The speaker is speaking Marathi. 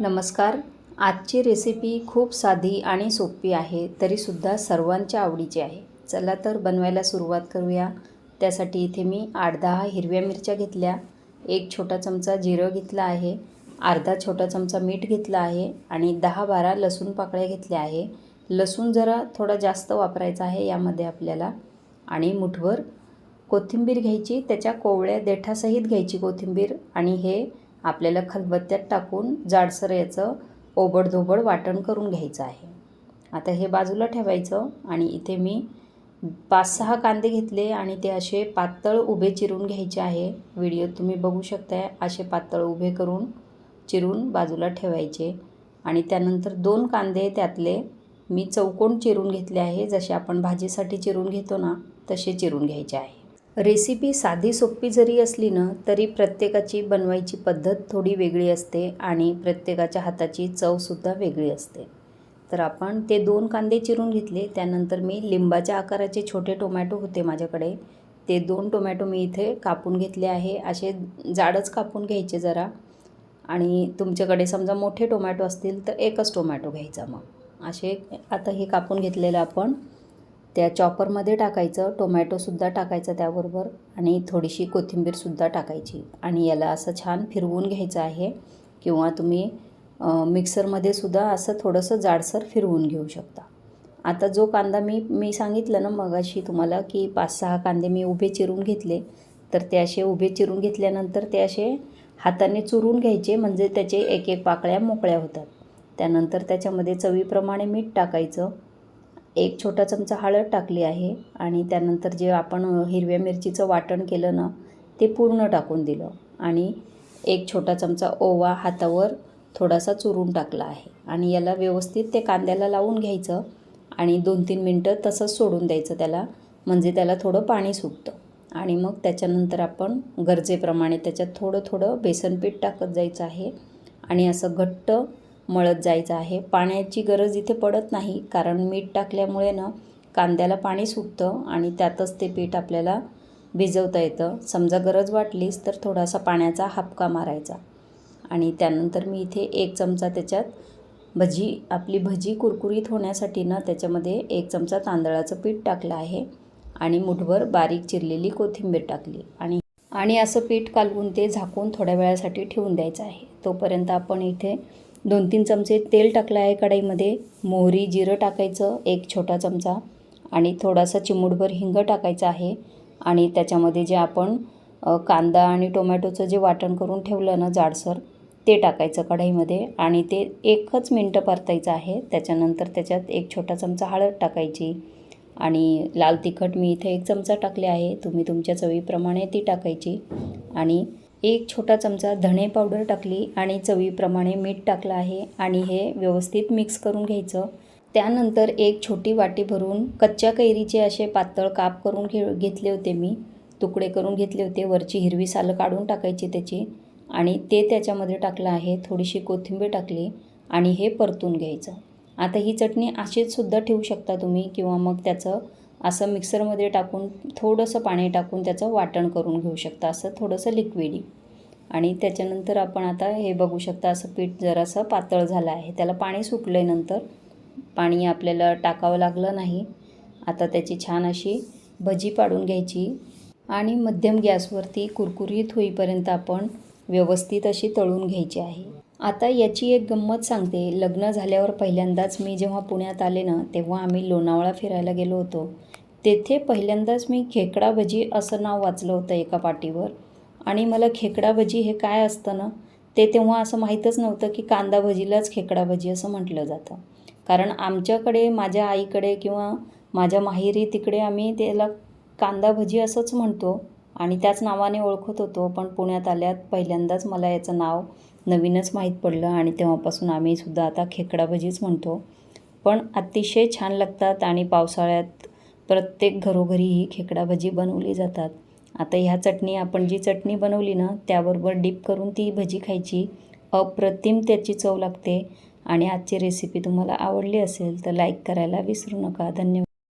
नमस्कार. आजची रेसिपी खूप साधी आणि सोपी आहे तरीसुद्धा सर्वांच्या आवडीची आहे. चला तर बनवायला सुरुवात करूया. त्यासाठी इथे मी आठ दहा हिरव्या मिरच्या घेतल्या. एक छोटा चमचा जिरं घेतला आहे. अर्धा छोटा चमचा मीठ घेतला आहे आणि दहा बारा लसूण पाकळ्या घेतल्या आहे. लसूण जरा थोडा जास्त वापरायचा आहे यामध्ये आपल्याला. आणि मुठभर कोथिंबीर घ्यायची त्याच्या कोवळ्या देठासहित घ्यायची कोथिंबीर आणि हे आपल्याला खलबत्त्यात टाकून जाडसर याचं ओबडधोबड वाटण करून घ्यायचं आहे. आता हे बाजूला ठेवायचं आणि इथे मी पाच सहा कांदे घेतले आणि ते असे पातळ उभे चिरून घ्यायचे आहे. व्हिडिओ तुम्ही बघू शकताय असे पातळ उभे करून चिरून बाजूला ठेवायचे. आणि त्यानंतर दोन कांदे त्यातले मी चौकोन चिरून घेतले आहे. जसे आपण भाजीसाठी चिरून घेतो ना तसे चिरून घ्यायचे आहे. रेसिपी साधी सोपी जरी असली ना तरी प्रत्येकाची बनवायची पद्धत थोडी वेगळी असते आणि प्रत्येकाच्या हाताची चवसुद्धा वेगळी असते. तर आपण ते दोन कांदे चिरून घेतले त्यानंतर मी लिंबाच्या आकाराचे छोटे टोमॅटो होते माझ्याकडे. ते दोन टोमॅटो मी इथे कापून घेतले आहे. असे जाडच कापून घ्यायचे जरा. आणि तुमच्याकडे समजा मोठे टोमॅटो असतील तर एकच टोमॅटो घ्यायचा मग. असे आता हे कापून घेतलेलं आपण त्या चॉपरमध्ये टाकायचं टोमॅटोसुद्धा टाकायचं त्याबरोबर आणि थोडीशी कोथिंबीरसुद्धा टाकायची. आणि याला असं छान फिरवून घ्यायचं आहे किंवा तुम्ही मिक्सरमध्ये सुद्धा असं थोडंसं जाडसर फिरवून घेऊ शकता. आता जो कांदा मी मी सांगितलं ना मगाशी तुम्हाला की पाच सहा कांदे मी उभे चिरून घेतले तर ते असे उभे चिरून घेतल्यानंतर ते असे हाताने चुरून घ्यायचे म्हणजे त्याचे एक एक पाकळ्या मोकळ्या होतात. त्यानंतर त्याच्यामध्ये चवीप्रमाणे मीठ टाकायचं. एक छोटा चमचा हळद टाकली आहे आणि त्यानंतर जे आपण हिरव्या मिरचीचं वाटण केलं ना ते पूर्ण टाकून दिलं. आणि एक छोटा चमचा ओवा हातावर थोडासा चुरून टाकला आहे. आणि याला व्यवस्थित ते कांद्याला लावून घ्यायचं आणि दोन तीन मिनटं तसंच सोडून द्यायचं त्याला म्हणजे त्याला थोडं पाणी सुटतं. आणि मग त्याच्यानंतर आपण गरजेप्रमाणे त्याच्यात थोडं थोडं बेसनपीठ टाकत जायचं आहे. आणि असं घट्ट मळत जायचं आहे. पाण्याची गरज इथे पडत नाही कारण मीठ टाकल्यामुळे ना कांद्याला पाणी सुटतं आणि त्यातच ते पीठ आपल्याला भिजवता येतं. समजा गरज वाटलीच तर थोडासा पाण्याचा हापका मारायचा. आणि त्यानंतर मी इथे एक चमचा त्याच्यात भजी आपली भजी कुरकुरीत होण्यासाठी ना त्याच्यामध्ये एक चमचा तांदळाचं पीठ टाकलं आहे आणि मुठभर बारीक चिरलेली कोथिंबीर टाकली. आणि आणि असं पीठ कालवून ते झाकून थोड्या वेळासाठी ठेवून द्यायचं आहे. तोपर्यंत आपण इथे दोन तीन चमचे तेल टाकलं आहे कढईमध्ये. मोहरी जिरं टाकायचं एक छोटा चमचा. आणि थोडासा चिमूटभर हिंग टाकायचं आहे. आणि त्याच्यामध्ये जे आपण कांदा आणि टोमॅटोचं जे वाटण करून ठेवलं ना जाडसर ते टाकायचं कढईमध्ये. आणि ते एकच मिनटं परतायचं आहे. त्याच्यानंतर त्याच्यात एक छोटा चमचा हळद टाकायची. आणि लाल तिखट मी इथे एक चमचा टाकले आहे. तुम्ही तुमच्या चवीप्रमाणे ती टाकायची. आणि एक छोटा चमचा धणे पावडर टाकली आणि चवीप्रमाणे मीठ टाकलं आहे आणि हे व्यवस्थित मिक्स करून घ्यायचं. त्यानंतर एक छोटी वाटी भरून कच्च्या कैरीचे असे पातळ काप करून घे घेतले होते मी. तुकडे करून घेतले होते. वरची हिरवी सालं काढून टाकायची त्याची. आणि ते त्याच्यामध्ये टाकलं आहे. थोडीशी कोथिंबीर टाकली आणि हे परतून घ्यायचं. आता ही चटणी अशीच सुद्धा ठेवू शकता तुम्ही किंवा मग त्याचं असं मिक्सरमध्ये टाकून थोडंसं पाणी टाकून त्याचं वाटण करून घेऊ शकता. असं थोडंसं लिक्विडी आणि त्याच्यानंतर आपण आता हे बघू शकता असं पीठ जरासं पातळ झालं आहे. त्याला पाणी सुटलं आहे नंतर. पाणी आपल्याला टाकावं लागलं नाही. आता त्याची छान अशी भजी पाडून घ्यायची. आणि मध्यम गॅसवरती कुरकुरीत होईपर्यंत आपण व्यवस्थित अशी तळून घ्यायची आहे. आता याची एक गंमत सांगते. लग्न झाल्यावर पहिल्यांदाच मी जेव्हा पुण्यात आले ना तेव्हा आम्ही लोणावळा फिरायला गेलो होतो. तेथे पहिल्यांदाच मी खेकडा भजी असं नाव वाचलं होतं एका पाटीवर आणि मला खेकडा भजी हे काय असतं ना ते तेव्हा असं माहीतच नव्हतं की कांदा भजीलाच खेकडा भजी असं म्हटलं जातं. कारण आमच्याकडे माझ्या आईकडे किंवा माझ्या माहेरी तिकडे आम्ही त्याला कांदा भजी असंच म्हणतो. आणि त्याच नावाने ओळखत होतो पण पुण्यात आल्यात पहिल्यांदाच मला याचं नाव नवीनच माहीत पडलं आणि तेव्हापासून आम्ही सुद्धा आता खेकडा भजीच म्हणतो. पण अतिशय छान लागतात आणि पावसाळ्यात प्रत्येक घरोघरी ही खेकडा भजी बनवली जातात. आता ह्या चटणी आपण जी चटणी बनवली ना त्याबरोबर डीप करून ती भजी खायची. अप्रतिम त्याची चव लागते. आणि आजची रेसिपी तुम्हाला आवडली असेल तर लाईक करायला विसरू नका. धन्यवाद.